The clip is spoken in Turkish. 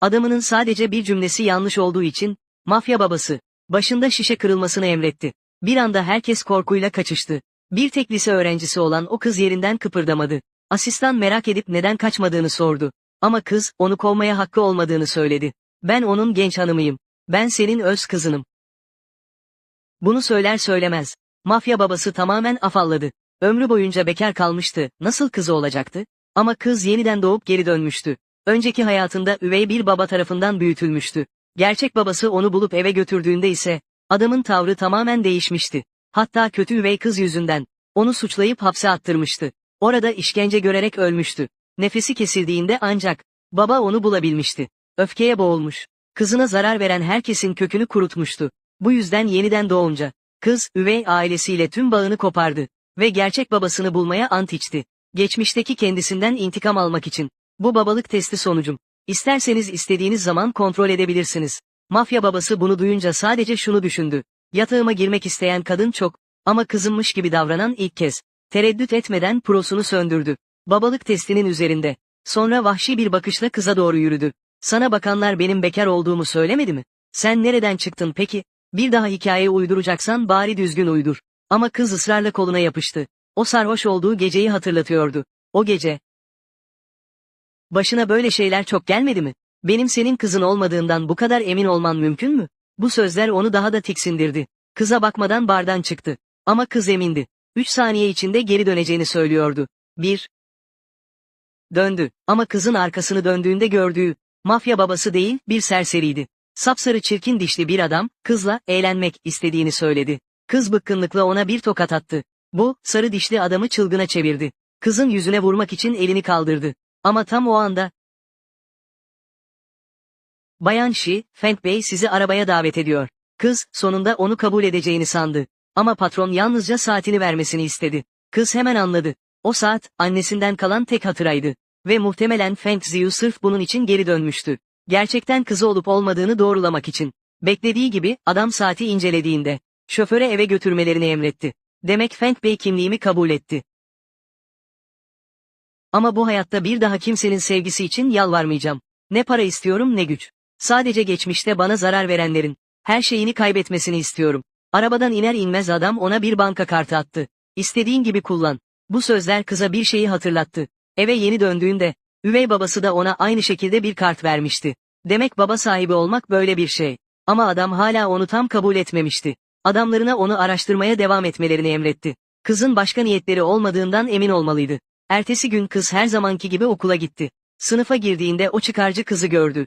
Adamının sadece bir cümlesi yanlış olduğu için, mafya babası, başında şişe kırılmasını emretti. Bir anda herkes korkuyla kaçıştı. Bir tek lise öğrencisi olan o kız yerinden kıpırdamadı. Asistan merak edip neden kaçmadığını sordu. Ama kız, onu kovmaya hakkı olmadığını söyledi. Ben onun genç hanımıyım. Ben senin öz kızınım. Bunu söyler söylemez. Mafya babası tamamen afalladı. Ömrü boyunca bekar kalmıştı, nasıl kızı olacaktı? Ama kız yeniden doğup geri dönmüştü. Önceki hayatında üvey bir baba tarafından büyütülmüştü. Gerçek babası onu bulup eve götürdüğünde ise, adamın tavrı tamamen değişmişti. Hatta kötü üvey kız yüzünden, onu suçlayıp hapse attırmıştı. Orada işkence görerek ölmüştü. Nefesi kesildiğinde ancak, baba onu bulabilmişti. Öfkeye boğulmuş. Kızına zarar veren herkesin kökünü kurutmuştu. Bu yüzden yeniden doğunca, kız, üvey ailesiyle tüm bağını kopardı. Ve gerçek babasını bulmaya ant içti. Geçmişteki kendisinden intikam almak için. Bu babalık testi sonucum. İsterseniz istediğiniz zaman kontrol edebilirsiniz. Mafya babası bunu duyunca sadece şunu düşündü. Yatağıma girmek isteyen kadın çok, ama kızınmış gibi davranan ilk kez. Tereddüt etmeden prosunu söndürdü. Babalık testinin üzerinde. Sonra vahşi bir bakışla kıza doğru yürüdü. Sana bakanlar benim bekar olduğumu söylemedi mi? Sen nereden çıktın peki? Bir daha hikaye uyduracaksan bari düzgün uydur. Ama kız ısrarla koluna yapıştı. O sarhoş olduğu geceyi hatırlatıyordu. O gece. Başına böyle şeyler çok gelmedi mi? Benim senin kızın olmadığından bu kadar emin olman mümkün mü? Bu sözler onu daha da tiksindirdi. Kıza bakmadan bardan çıktı. Ama kız emindi. Üç saniye içinde geri döneceğini söylüyordu. Bir. Döndü. Ama kızın arkasını döndüğünde gördüğü, mafya babası değil, bir serseriydi. Sapsarı çirkin dişli bir adam, kızla eğlenmek istediğini söyledi. Kız bıkkınlıkla ona bir tokat attı. Bu, sarı dişli adamı çılgına çevirdi. Kızın yüzüne vurmak için elini kaldırdı. Ama tam o anda... Bayan Shi, Feng Bey sizi arabaya davet ediyor. Kız, sonunda onu kabul edeceğini sandı. Ama patron yalnızca saatini vermesini istedi. Kız hemen anladı. O saat, annesinden kalan tek hatıraydı. Ve muhtemelen Feng Ziyu sırf bunun için geri dönmüştü. Gerçekten kızı olup olmadığını doğrulamak için. Beklediği gibi, adam saati incelediğinde, şoföre eve götürmelerini emretti. Demek Feng Bey kimliğimi kabul etti. Ama bu hayatta bir daha kimsenin sevgisi için yalvarmayacağım. Ne para istiyorum ne güç. Sadece geçmişte bana zarar verenlerin, her şeyini kaybetmesini istiyorum. Arabadan iner inmez adam ona bir banka kartı attı. İstediğin gibi kullan. Bu sözler kıza bir şeyi hatırlattı. Eve yeni döndüğünde, üvey babası da ona aynı şekilde bir kart vermişti. Demek baba sahibi olmak böyle bir şey. Ama adam hala onu tam kabul etmemişti. Adamlarına onu araştırmaya devam etmelerini emretti. Kızın başka niyetleri olmadığından emin olmalıydı. Ertesi gün kız her zamanki gibi okula gitti. Sınıfa girdiğinde o çıkarcı kızı gördü.